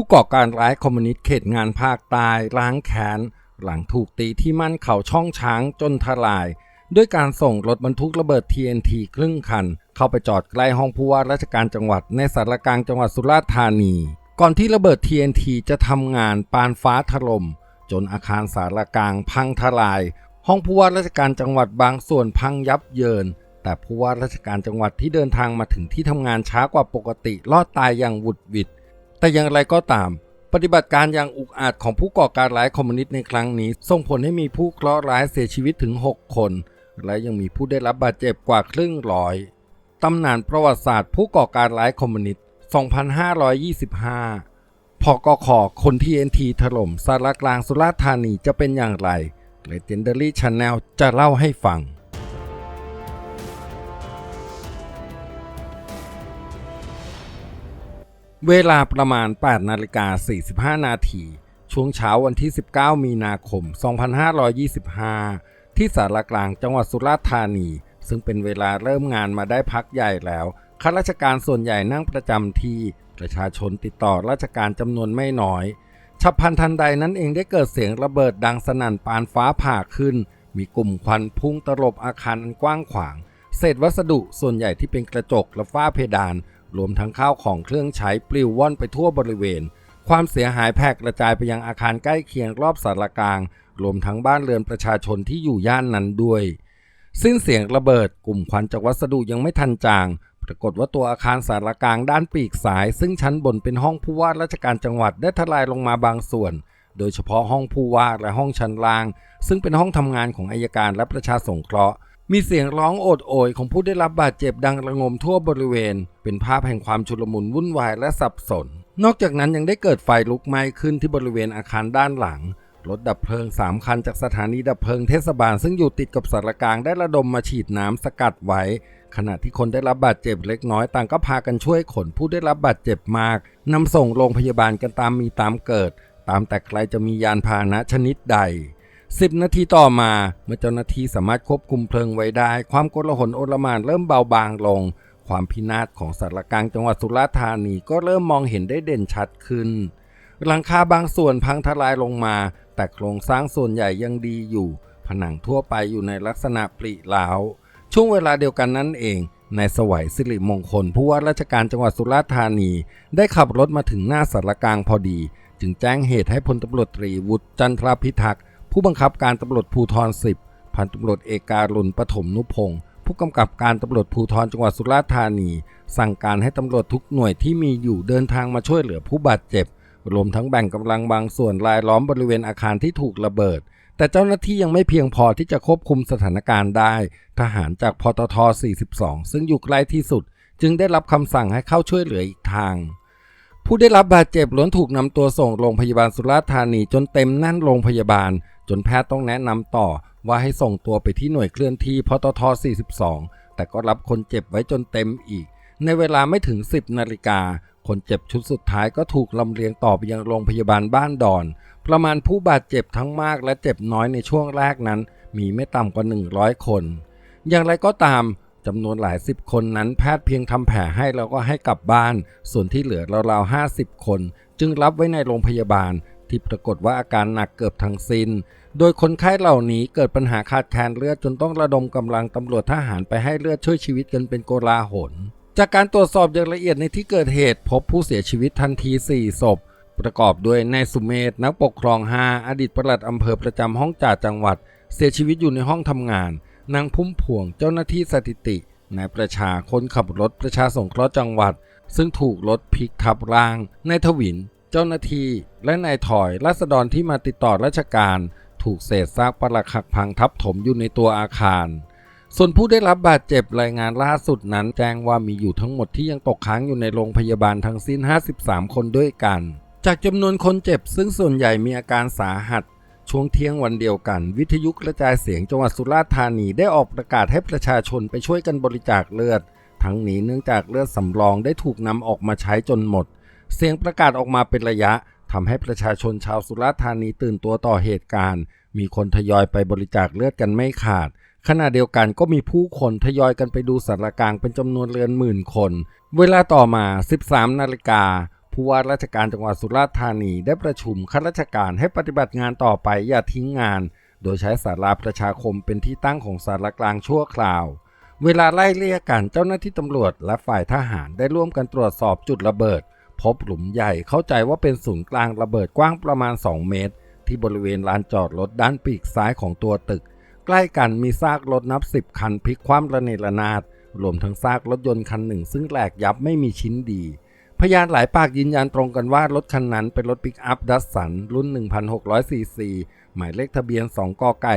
ผู้ก่อการร้ายคอมมิวนิสต์เขตงานภาคใต้ล้างแค้นหลังถูกตีที่มั่นเขาช่องช้างจนทลาย ด้วยการส่งรถบรรทุกระเบิด TNT ครึ่งคัน เข้าไปจอดใกล้ห้องผู้ว่าราชการจังหวัดในสารกลางจังหวัดสุราษฎร์ธานี ก่อนที่ระเบิด TNT จะทำงานปานฟ้าถล่มจนอาคารสารกลางพังทลาย ห้องผู้ว่าราชการจังหวัดบางส่วนพังยับเยิน แต่ผู้ว่าราชการจังหวัดที่เดินทางมาถึงที่ทำงานช้ากว่าปกติรอดตายอย่างหวุดหวิด แต่อย่างไรก็ตาม ปฏิบัติการอย่างอุกอาจของผู้ก่อการร้ายคอมมิวนิสต์ในครั้งนี้ ส่งผลให้มีผู้เคราะห์ร้ายเสียชีวิตถึง 6 คน และยังมีผู้ได้รับบาดเจ็บกว่าครึ่งร้อยตำนานประวัติศาสตร์ผู้ก่อการร้ายคอมมิวนิสต์ 2525 พอกอขอคนที่ NT ถล่มสารกลางสุราษฎร์ธานีจะเป็นอย่างไร Legendary Channel จะเล่าให้ฟัง เวลาประมาณ 8 นาฬิกา 45 นาที ช่วงเช้าวันที่ 19 มีนาคม 2525 ที่สารกลางจังหวัดสุราษฎร์ธานี ซึ่งเป็นเวลาเริ่มงานมาได้พักใหญ่แล้ว ข้าราชการส่วนใหญ่นั่งประจำที่ ประชาชนติดต่อราชการจำนวนไม่น้อย ฉับพลันทันใดนั้นเองได้เกิดเสียงระเบิดดังสนั่นปานฟ้าผ่าขึ้น มีกลุ่มควันพุ่งตลบอาคารอันกว้างขวาง เศษวัสดุส่วนใหญ่ที่เป็นกระจกและฝ้าเพดาน รวมทั้งข้าวของเครื่องใช้ปลิวว่อนไปทั่วบริเวณ ความเสียหายแพร่กระจายไปยังอาคารใกล้เคียงรอบสารกลาง รวมทั้งบ้านเรือนประชาชนที่อยู่ย่านนั้นด้วย สิ้นเสียงระเบิดกลุ่มควันจากวัสดุยังไม่ทันจาง ปรากฏว่าตัวอาคารสารกลางด้านปีกซ้าย ซึ่งชั้นบนเป็นห้องผู้ว่าราชการจังหวัดได้ทลายลงมาบางส่วน โดยเฉพาะห้องผู้ว่าและห้องชั้นล่าง ซึ่งเป็นห้องทำงานของอายการและประชาสงเคราะห์ มีเสียงร้องโอดโอย ของผู้ได้รับบาดเจ็บดังระงมทั่วบริเวณ เป็นภาพแห่งความชุลมุนวุ่นวายและสับสน นอกจากนั้นยังได้เกิดไฟลุกไหม้ขึ้นที่บริเวณอาคารด้านหลัง รถดับเพลิง 3 คันจากสถานีดับเพลิงเทศบาล ซึ่งอยู่ติดกับสารกลางได้ระดมมาฉีดน้ำสกัดไว้ ขณะที่คนได้รับบาดเจ็บเล็กน้อยต่างก็พากันช่วยขนผู้ได้รับบาดเจ็บมากนำส่งโรงพยาบาลกันตามมีตามเกิด ตามแต่ใครจะมียานพาหนะชนิดใด 10 นาทีต่อมา เมื่อเจ้าหน้าที่สามารถควบคุมเพลิงไว้ได้ ความโกลาหลโอลมานเริ่มเบาบางลง ความพินาศของสารกลางจังหวัดสุราษฎร์ธานีก็เริ่มมองเห็นได้เด่นชัดขึ้น หลังคาบางส่วนพังทลายลงมา แต่โครงสร้างส่วนใหญ่ยังดีอยู่ ผนังทั่วไปอยู่ในลักษณะปริลาวช่วงเวลาเดียวกันนั่นเองนายสวัยสิริมงคลผู้ว่าราชการจังหวัดสุราษฎร์ธานี ได้ขับรถมาถึงหน้าสารกลางพอดี จึงแจ้งเหตุให้พลตำรวจตรีวุฒิจันทรพิทักษ์ ผู้บังคับการตำรวจภูธร 10 พันตำรวจเอกการุณปฐมนุพงศ์ผู้กำกับการตำรวจภูธรจังหวัดสุราษฎร์ธานี สั่งการให้ตำรวจทุกหน่วยที่มีอยู่เดินทางมาช่วยเหลือผู้บาดเจ็บ รวมทั้งแบ่งกำลังบางส่วนรายล้อมบริเวณอาคารที่ถูกระเบิด แต่เจ้าหน้าที่ยังไม่เพียงพอที่จะควบคุมสถานการณ์ได้ ทหารจากพตท 42 ซึ่งอยู่ใกล้ที่สุด จึงได้รับคำสั่งให้เข้าช่วยเหลืออีกทางผู้ได้รับบาดเจ็บล้วนถูกนำตัวส่งโรงพยาบาลสุราษฎร์ธานีจนเต็มแน่นโรงพยาบาล จนแพทย์ต้องแนะนำต่อว่าให้ส่งตัวไปที่หน่วยเคลื่อนที่พตท 42 แต่ก็รับคนเจ็บไว้จนเต็มอีก ในเวลาไม่ถึง 10 นาฬิกา คนเจ็บชุดสุดท้ายก็ถูกลำเลียงต่อไปยังโรงพยาบาลบ้านดอน ประมาณผู้บาดเจ็บทั้งมากและเจ็บน้อยในช่วงแรกนั้น มีไม่ต่ำกว่า 100 คน อย่างไรก็ตามจำนวนหลายสิบคนนั้นแพทย์เพียงทำแผลให้แล้วก็ให้กลับบ้าน ส่วนที่เหลือราวๆ50คน จึงรับไว้ในโรงพยาบาล ที่ปรากฏว่าอาการหนักเกือบทั้งสิ้น โดยคนไข้เหล่านี้เกิดปัญหาขาดแคลนเลือดจนต้องระดมกำลังตำรวจทหารไปให้เลือดช่วยชีวิตกันเป็นโกลาหล จากการตรวจสอบอย่างละเอียดในที่เกิดเหตุพบผู้เสียชีวิตทันที 4 ศพ ประกอบด้วยนายสุเมธนักปกครอง5อดีตปลัดอำเภอประจำห้องจ่าจังหวัด เสียชีวิตอยู่ในห้องทำงาน นางพุ่มพวงเจ้าหน้าที่สถิตินายประชาคนขับรถประชาสงเคราะห์จังหวัด ซึ่งถูกรถพลิกทับร่างนายทวิน เจ้าหน้าที่และนายถอยรัษฎรที่มาติดต่อราชการ ถูกเศษซากปรักหักพังทับถมอยู่ในตัวอาคาร ส่วนผู้ได้รับบาดเจ็บรายงานล่าสุดนั้น แจ้งว่ามีอยู่ทั้งหมดที่ยังตกค้างอยู่ในโรงพยาบาลทั้งสิ้น 53 คนด้วยกัน จากจำนวนคนเจ็บซึ่งส่วนใหญ่มีอาการสาหัสช่วงเที่ยงวันเดียวกัน วิทยุกระจายเสียงจังหวัดสุราษฎร์ธานีได้ออกประกาศให้ประชาชนไปช่วยกันบริจาคเลือด ทั้งนี้เนื่องจากเลือดสำรองได้ถูกนำออกมาใช้จนหมด เสียงประกาศออกมาเป็นระยะทำให้ประชาชนชาวสุราษฎร์ธานีตื่นตัวต่อเหตุการณ์ มีคนทยอยไปบริจาคเลือดกันไม่ขาด ขณะเดียวกันก็มีผู้คนทยอยกันไปดูสารกลางเป็นจำนวนเรือนหมื่นคน เวลาต่อมา 13 นาฬิกาผู้ว่าราชการจังหวัดสุราษฎร์ธานีได้ประชุมข้าราชการให้ปฏิบัติงานต่อไปอย่าทิ้งงาน โดยใช้ศาลาประชาคมเป็นที่ตั้งของสารกลางชั่วคราว เวลาไล่เลี่ยกันเจ้าหน้าที่ตำรวจและฝ่ายทหารได้ร่วมกันตรวจสอบจุดระเบิด พบหลุมใหญ่เข้าใจว่าเป็นศูนย์กลางระเบิดกว้างประมาณ 2 เมตร ที่บริเวณลานจอดรถด้านปีกซ้ายของตัวตึก ใกล้กันมีซากรถนับ10คันพลิกคว่ำระเนระนาดรวมทั้งซากรถยนต์คันหนึ่ง ซึ่งแหลกยับไม่มีชิ้นดี พยานหลายปากยืนยันตรงกันว่ารถคันนั้นเป็นรถปิกอัพดัสสันรุ่น 1,600ซีซีหมายเลขทะเบียน 2กไก่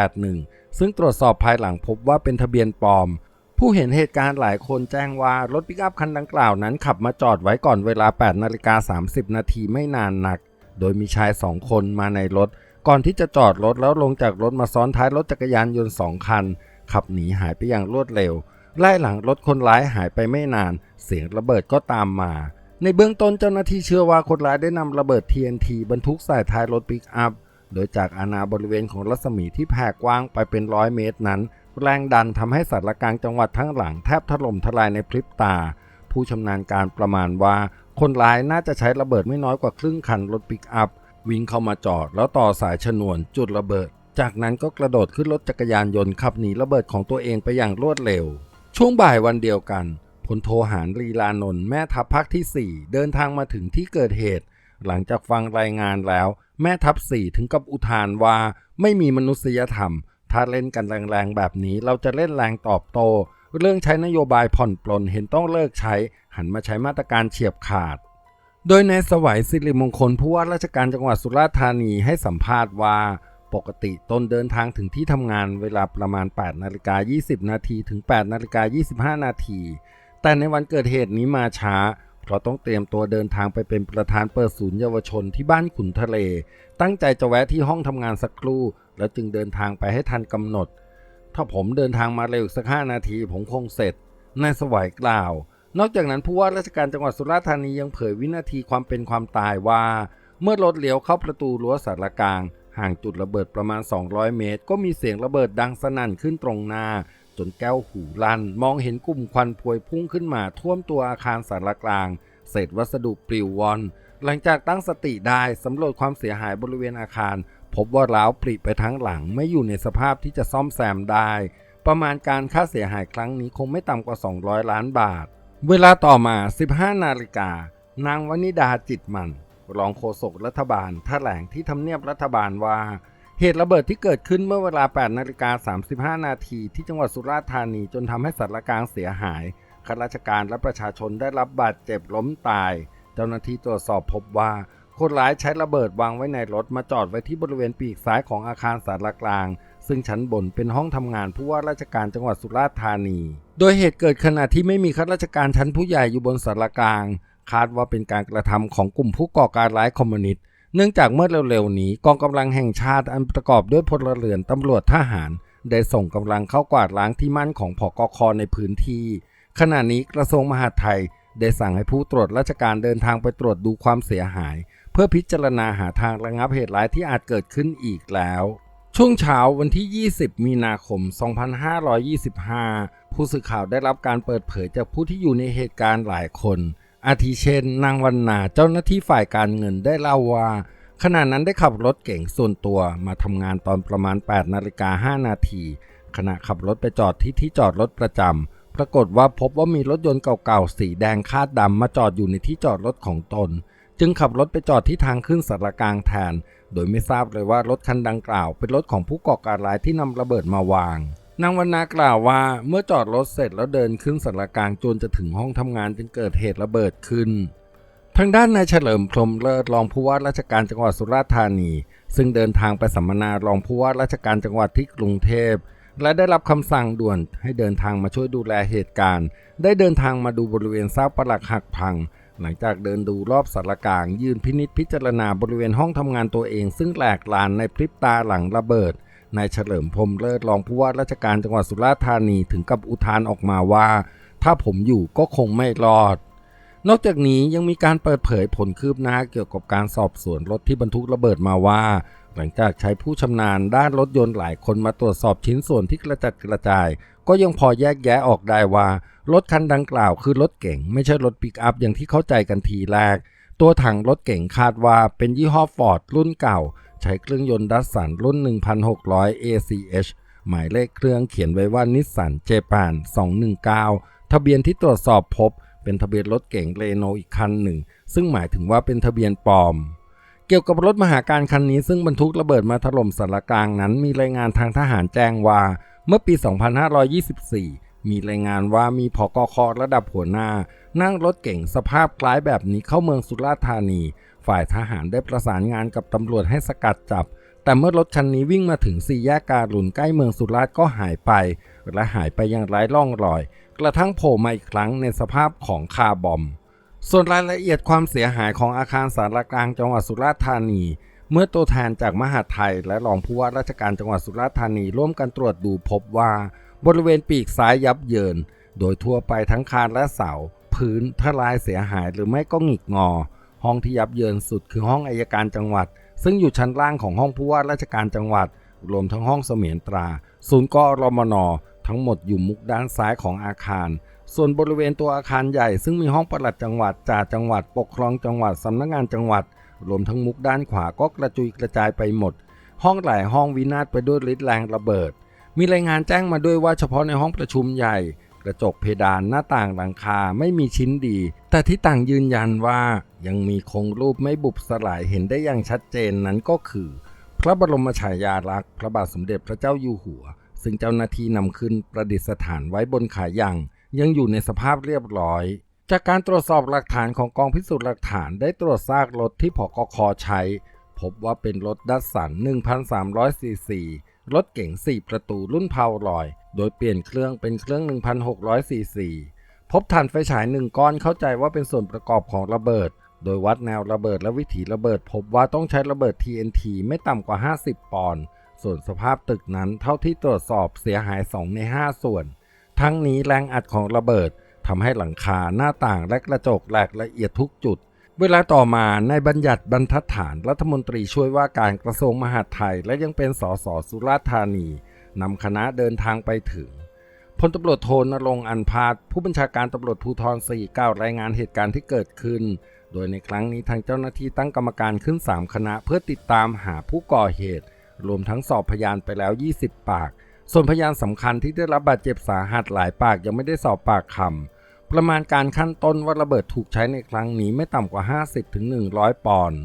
3881 ซึ่งตรวจสอบภายหลังพบว่าเป็นทะเบียนปลอม ผู้เห็นเหตุการณ์หลายคนแจ้งว่ารถปิกอัพคันดังกล่าวนั้นขับมาจอดไว้ก่อนเวลา 8 นาฬิกา 30 นาทีไม่นานนัก โดยมีชายสองคนมาในรถ ก่อนที่จะจอดรถแล้วลงจากรถมาซ้อนท้ายรถจักรยานยนต์สองคัน ขับหนีหายไปอย่างรวดเร็ว ไล่หลังรถคนร้ายหายไปไม่นาน เสียงระเบิดก็ตามมา ในเบื้องต้นเจ้าหน้าที่เชื่อว่าคนร้ายได้นำระเบิด TNT บรรทุกใส่ท้ายรถปิกอัพ โดยจากอาณาบริเวณของรัศมีที่แผ่กว้างไปเป็นร้อยเมตรนั้น แรงดันทำให้สารกลางจังหวัดทั้งหลังแทบถล่มทลายในพริบตา ผู้ชำนาญการประมาณว่า คนร้ายน่าจะใช้ระเบิดไม่น้อยกว่าครึ่งคันรถปิกอัพ วิ่งเข้ามาจอดแล้วต่อสายชนวนจุดระเบิด จากนั้นก็กระโดดขึ้นรถจักรยานยนต์ขับหนีระเบิดของตัวเองไปอย่างรวดเร็ว ช่วงบ่ายวันเดียวกันพลโทหารลีลานนท์แม่ทัพภาคที่ 4 เดินทางมาถึงที่เกิดเหตุ หลังจากฟังรายงานแล้ว แม่ทัพสี่ถึงกับอุทานว่า ไม่มีมนุษยธรรม ถ้าเล่นกันแรงๆแบบนี้เราจะเล่นแรงตอบโต้เรื่องใช้นโยบายผ่อนปลนเห็นต้องเลิกใช้ หันมาใช้มาตรการเฉียบขาด โดยในสวัยสิริมงคลผู้ว่าราชการจังหวัดสุราษฎร์ธานีให้สัมภาษณ์ว่าปกติตนเดินทางถึงที่ทำงานเวลาประมาณ 8 นาฬิกา 20 นาทีถึง 8 นาฬิกา 25 นาที แต่ในวันเกิดเหตุนี้มาช้า เพราะต้องเตรียมตัวเดินทางไปเป็นประธานเปิดศูนย์เยาวชนที่บ้านขุนทะเล ตั้งใจจะแวะที่ห้องทำงานสักครู่ แล้วจึงเดินทางไปให้ทันกำหนด ถ้าผมเดินทางมาเร็วสักห้านาทีผมคงเสร็จนายสวัยกล่าว นอกจากนั้นผู้ว่าราชการจังหวัดสุราษฎร์ธานียังเผยวินาทีความเป็นความตายว่า เมื่อรถเลี้ยวเข้าประตูรั้วสารกลาง ห่างจุดระเบิดประมาณ 200 เมตร ก็มีเสียงระเบิดดังสนั่นขึ้นตรงหน้า จนแก้วหูลั่น มองเห็นกลุ่มควันพวยพุ่งขึ้นมาท่วมตัวอาคารสารกลาง เศษวัสดุปลิววอนหลังจากตั้งสติได้สำรวจความเสียหายบริเวณอาคาร พบว่าร้าวปริไปทั้งหลังไม่อยู่ในสภาพที่จะซ่อมแซมได้ ประมาณการค่าเสียหายครั้งนี้คงไม่ต่ำกว่า 200 ล้านบาท เวลาต่อมา 15 นาฬิกา นางวนิดาจิตมันรองโฆษกรัฐบาลแถลงที่ทำเนียบรัฐบาลว่า เหตุระเบิดที่เกิดขึ้นเมื่อเวลา 8 นาฬิกา 35 นาทีที่จังหวัดสุราษฎร์ธานีจนทำให้สารกลางเสียหายข้าราชการและประชาชนได้รับบาดเจ็บล้มตาย เจ้าหน้าที่ตรวจสอบพบว่า คนร้ายใช้ระเบิดวางไว้ในรถมาจอดไว้ที่บริเวณปีกซ้ายของอาคารสารกลาง ซึ่งชั้นบนเป็นห้องทำงานผู้ว่าราชการจังหวัดสุราษฎร์ธานี โดยเหตุเกิดขณะที่ไม่มีข้าราชการชั้นผู้ใหญ่อยู่บนสารกลาง คาดว่าเป็นการกระทำของกลุ่มผู้ก่อการร้ายคอมมิวนิสต์เนื่องจากเมื่อเร็วๆนี้กองกำลังแห่งชาติอันประกอบด้วยพลเรือนตำรวจทหาร ได้ส่งกำลังเข้ากวาดล้างที่มั่นของผอกคในพื้นที่ ขณะนี้กระทรวงมหาดไทยได้สั่งให้ผู้ตรวจราชการเดินทางไปตรวจดูความเสียหาย พื่อพิจารณาหาทางระงับเหตุร้ายที่อาจเกิดขึ้นอีกแล้ว ช่วงเช้าวันที่ 20 มีนาคม 2525 ผู้สื่อข่าวได้รับการเปิดเผยจากผู้ที่อยู่ในเหตุการณ์หลายคน อาทิเช่น นางวันนาเจ้าหน้าที่ฝ่ายการเงินได้เล่าว่าขณะนั้นได้ขับรถเก่งส่วนตัวมาทำงานตอนประมาณ 8 นาฬิกา 5 นาที ขณะขับรถไปจอดที่ที่จอดรถประจำปรากฏว่าพบว่ามีรถยนต์เก่าๆ สีแดงคาดดำมาจอดอยู่ในที่จอดรถของตน จึงขับรถไปจอดที่ทางขึ้นสารกลางแทน โดยไม่ทราบเลยว่ารถคันดังกล่าว เป็นรถของผู้ก่อการร้ายที่นำระเบิดมาวางนางวรรณากล่าวว่าเมื่อจอดรถเสร็จแล้วเดินขึ้นสารกลางจนจะถึงห้องทำงานจึงเกิดเหตุระเบิดขึ้น ทางด้านนายเฉลิมพรมเลิศรองผู้ว่าราชการจังหวัดสุราษฎร์ธานี ซึ่งเดินทางไปสัมมนารองผู้ว่าราชการจังหวัดที่กรุงเทพและได้รับคำสั่งด่วนให้เดินทางมาช่วยดูแลเหตุการณ์ ได้เดินทางมาดูบริเวณซากปรักหักพัง หลังจากเดินดูรอบสารกลาง ยืนพินิษพิจารณาบริเวณห้องทำงานตัวเอง ซึ่งแหลกลานในพริบตาหลังระเบิดนายเฉลิมพรมเลิศรองผู้ว่าราชการจังหวัดสุราษฎร์ธานีถึงกับอุทานออกมาว่า ถ้าผมอยู่ก็คงไม่รอด นอกจากนี้ยังมีการเปิดเผยผลคืบหน้าเกี่ยวกับการสอบสวนรถที่บรรทุกระเบิดมาว่า หลังจากใช้ผู้ชำนาญด้านรถยนต์หลายคนมาตรวจสอบชิ้นส่วนที่กระจัดกระจาย ก็ยังพอแยกแยะออกได้ว่า รถคันดังกล่าวคือรถเก๋งไม่ใช่รถปิกอัพอย่างที่เข้าใจกันทีแรก ตัวถังรถเก๋งคาดว่าเป็นยี่ห้อฟอร์ดรุ่นเก่า ใช้เครื่องยนต์ดัสสันรุ่น 1,600 ACH หมายเลขเครื่องเขียนไว้ว่านิสสันเจแปน219 ทะเบียนที่ตรวจสอบพบ เป็นทะเบียนรถเก๋งเรโนอีกคันหนึ่ง ซึ่งหมายถึงว่าเป็นทะเบียนปลอมเกี่ยวกับรถมหาการคันนี้ซึ่งบรรทุกระเบิดมาถล่มสารกลางนั้นมีรายงานทางทหารแจ้งว่า เมื่อปี 2524 มีรายงานว่ามีผกคระดับหัวหน้า นั่งรถเก๋งสภาพคล้ายแบบนี้เข้าเมืองสุราษฎร์ธานี ฝ่ายทหารได้ประสานงานกับตำรวจให้สกัดจับ แต่เมื่อรถคันนี้วิ่งมาถึงสี่แยกการุนใกล้เมืองสุราษฎร์ก็หายไป และหายไปอย่างไร้ร่องรอย กระทั่งโผล่มาอีกครั้งในสภาพของคาร์บอมส่วนรายละเอียดความเสียหายของอาคารสารกลางจังหวัดสุราษฎร์ธานี เมื่อตัวแทนจากมหาดไทยและรองผู้ว่าราชการจังหวัดสุราษฎร์ธานีร่วมกันตรวจดูพบว่า บริเวณปีกซ้ายยับเยิน โดยทั่วไปทั้งคานและเสา พื้นทลายเสียหายหรือไม่ก็หงิกงอ ห้องที่ยับเยินสุดคือห้องอายการจังหวัด ซึ่งอยู่ชั้นล่างของห้องผู้ว่าราชการจังหวัด รวมทั้งห้องเสมียนตรา ศูนย์กอรมนทั้งหมดอยู่มุกด้านซ้ายของอาคาร ส่วนบริเวณตัวอาคารใหญ่ ซึ่งมีห้องปลัดจังหวัดจ่าจังหวัด ปกครองจังหวัดสำนักงานจังหวัด รวมทั้งมุกด้านขวาก็กระจุยกระจายไปหมด ห้องหลายห้องวินาศไปด้วยฤทธิ์แรงระเบิด มีรายงานแจ้งมาด้วยว่าเฉพาะในห้องประชุมใหญ่ กระจกเพดานหน้าต่างหลังคาไม่มีชิ้นดี แต่ที่ต่างยืนยันว่ายังมีคงรูปไม่บุบสลายเห็นได้อย่างชัดเจนนั้นก็คือ พระบรมฉายาลักษณ์พระบาทสมเด็จพระเจ้าอยู่หัว ซึ่งเจ้าหน้าที่นำขึ้นประดิษฐานไว้บนขายังยังอยู่ในสภาพเรียบร้อย จากการตรวจสอบหลักฐานของกองพิสูจน์หลักฐานได้ตรวจซากรถที่ผกคใช้ พบว่าเป็นรถดัสสัน 1,300ซีซี รถเก๋ง 4 ประตูรุ่นเพาลอย โดยเปลี่ยนเครื่องเป็นเครื่อง 1,600ซีซี พบถ่านไฟฉายหนึ่งก้อนเข้าใจว่าเป็นส่วนประกอบของระเบิด โดยวัดแนวระเบิดและวิถีระเบิด พบว่าต้องใช้ระเบิด TNT ไม่ต่ำกว่า 50 ปอนด์ ส่วนสภาพตึกนั้นเท่าที่ตรวจสอบเสียหาย 2 ใน 5 ส่วน ทั้งนี้แรงอัดของระเบิด ทำให้หลังคาหน้าต่างและกระจกแหลกละเอียดทุกจุด เวลาต่อมาในบัญญัติบรรทัดฐานรัฐมนตรีช่วยว่าการกระทรวงมหาดไทย และยังเป็นสสสุราษฎร์ธานีนำคณะเดินทางไปถึงพลตำรวจโทนรงอันพาดผู้บัญชาการตำรวจภูธร4ก้ารายงานเหตุการณ์ที่เกิดขึ้น โดยในครั้งนี้ทางเจ้าหน้าที่ตั้งกรรมการขึ้น 3 คณะเพื่อติดตามหาผู้ก่อเหตุ รวมทั้งสอบพยานไปแล้ว 20 ปาก ส่วนพยานสำคัญที่ได้รับบาดเจ็บสาหัสหลายปากยังไม่ได้สอบปากคำ ประมาณการขั้นต้นว่าระเบิดถูกใช้ในครั้งนี้ไม่ต่ำกว่า 50-100 ปอนด์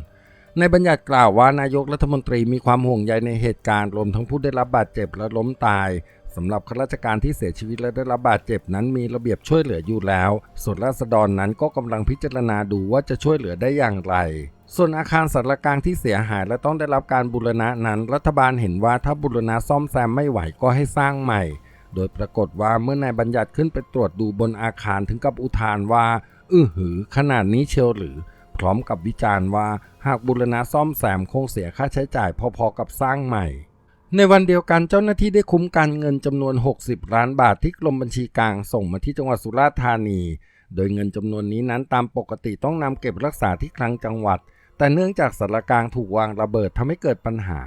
ในบัญญัติกล่าวว่านายกรัฐมนตรีมีความห่วงใยในเหตุการณ์รวมทั้งผู้ได้รับบาดเจ็บและล้มตายสำหรับข้าราชการที่เสียชีวิตและได้รับบาดเจ็บนั้นมีระเบียบช่วยเหลืออยู่แล้ว ส่วนราษฎรนั้นก็กำลังพิจารณาดูว่าจะช่วยเหลือได้อย่างไร ส่วนอาคารสารกลางที่เสียหายและต้องได้รับการบูรณะนั้น รัฐบาลเห็นว่าถ้าบูรณะซ่อมแซมไม่ไหวก็ให้สร้างใหม่ โดยปรากฏว่าเมื่อนายบัญญัติขึ้นไปตรวจดูบนอาคารถึงกับอุทานว่า อื้อหือ ขนาดนี้เชียวหรือ พร้อมกับวิจารณ์ว่าหากบูรณะซ่อมแซมคงเสียค่าใช้จ่ายพอๆกับสร้างใหม่ ในวันเดียวกันเจ้าหน้าที่ได้คุ้มกันเงินจำนวน 60 ล้านบาทที่กรมบัญชีกลางส่งมาที่จังหวัดสุราษฎร์ธานี โดยเงินจำนวนนี้นั้นตามปกติต้องนำเก็บรักษาที่คลังจังหวัด แต่เนื่องจากสารกลางถูกวางระเบิดทำให้เกิดปัญหา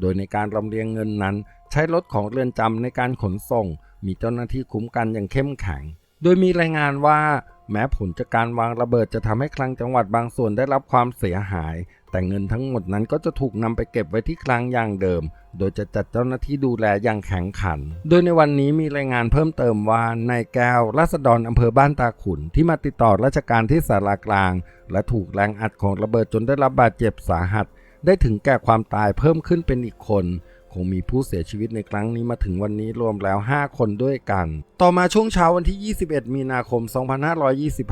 โดยในการลำเลียงเงินนั้น ใช้รถของเรือนจำในการขนส่ง มีเจ้าหน้าที่คุ้มกันอย่างเข้มแข็ง โดยมีรายงานว่า แม้ผลจากการวางระเบิดจะทำให้คลังจังหวัดบางส่วนได้รับความเสียหาย แต่เงินทั้งหมดนั้นก็จะถูกนำไปเก็บไว้ที่คลังอย่างเดิม โดยจะจัดเจ้าหน้าที่ดูแลอย่างแข็งขัน โดยในวันนี้มีรายงานเพิ่มเติมว่านายแก้วรัษฎรอำเภอบ้านตาขุนที่มาติดต่อราชการที่สารากลาง และถูกแรงอัดของระเบิดจนได้รับบาดเจ็บสาหัส ได้ถึงแก่ความตายเพิ่มขึ้นเป็นอีกคน คงมีผู้เสียชีวิตในครั้งนี้มาถึงวันนี้รวมแล้ว 5 คนด้วยกัน ต่อมาช่วงเช้าวันที่ 21 มีนาคม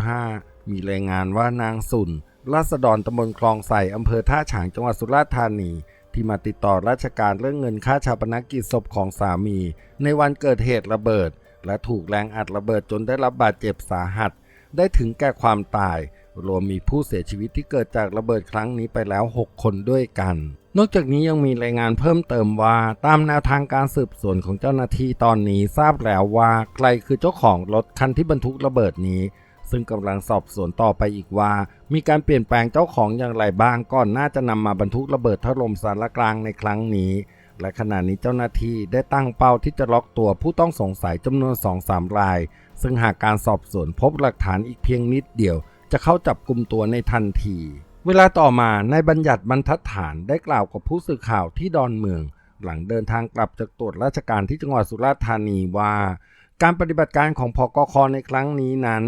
2525 มีรายงานว่านางสุนราษฎรตำบลคลองใส่อำเภอท่าฉางจังหวัดสุราษฎร์ธานีที่มาติดต่อราชการเรื่องเงินค่าชาปนกิจศพของสามี ในวันเกิดเหตุระเบิด และถูกแรงอัดระเบิดจนได้รับบาดเจ็บสาหัส ได้ถึงแก่ความตาย รวมมีผู้เสียชีวิตที่เกิดจากระเบิดครั้งนี้ไปแล้ว 6 คนด้วยกัน นอกจากนี้ยังมีรายงานเพิ่มเติมว่า ตามแนวทางการสืบสวนของเจ้าหน้าที่ตอนนี้ทราบแล้วว่าใครคือเจ้าของรถคันที่บรรทุกระเบิดนี้ ซึ่งกำลังสอบสวนต่อไปอีกว่า มีการเปลี่ยนแปลงเจ้าของอย่างไรบ้างก่อนน่าจะนำมาบรรทุกระเบิดถล่มสารกลางในครั้งนี้และขณะนี้เจ้าหน้าที่ได้ตั้งเป้าที่จะล็อกตัวผู้ต้องสงสัยจำนวน 2-3 ราย ซึ่งหากการสอบสวนพบหลักฐานอีกเพียงนิดเดียว จะเข้าจับกลุ่มตัวในทันที เวลาต่อมานายบัญญัติบรรทัดฐานได้กล่าวกับผู้สื่อข่าวที่ดอนเมือง หลังเดินทางกลับจากตรวจราชการที่จังหวัดสุราษฎร์ธานีว่า การปฏิบัติการของพกคในครั้งนี้นั้น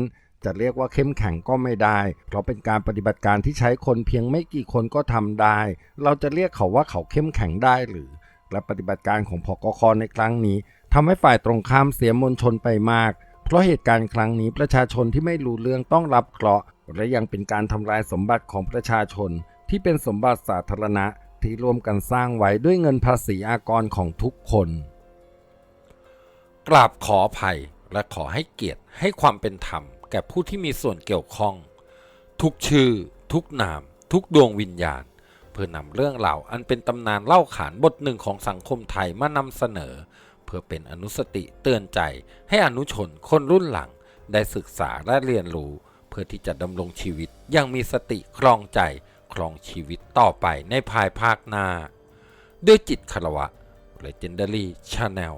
จะเรียกว่าเข้มแข็งก็ไม่ได้ เพราะเป็นการปฏิบัติการที่ใช้คนเพียงไม่กี่คนก็ทำได้ เราจะเรียกเขาว่าเขาเข้มแข็งได้หรือ และปฏิบัติการของพกคในครั้งนี้ทำให้ฝ่ายตรงข้ามเสียมวลชนไปมาก เพราะเหตุการณ์ครั้งนี้ประชาชนที่ไม่รู้เรื่องต้องรับเคราะห์และยังเป็นการทำลายสมบัติของประชาชน ที่เป็นสมบัติสาธารณะที่ร่วมกันสร้างไว้ด้วยเงินภาษีอากรของทุกคน กราบขออภัยและขอให้เกียรติให้ความเป็นธรรม แก่ผู้ที่มีส่วนเกี่ยวข้อง ทุกชื่อ ทุกนาม ทุกดวงวิญญาณ เพื่อนำเรื่องราวอันเป็นตำนานเล่าขานบทหนึ่งของสังคมไทยมานำเสนอ พื่อเป็นอนุสติเตือนใจให้อนุชนคนรุ่นหลัง ได้ศึกษาและเรียนรู้ เพื่อที่จะดำรงชีวิตอยังมีสติครองใจครองชีวิตต่อไปในภายภาคหน้า ด้วยจิตคารวะ Legendary Channel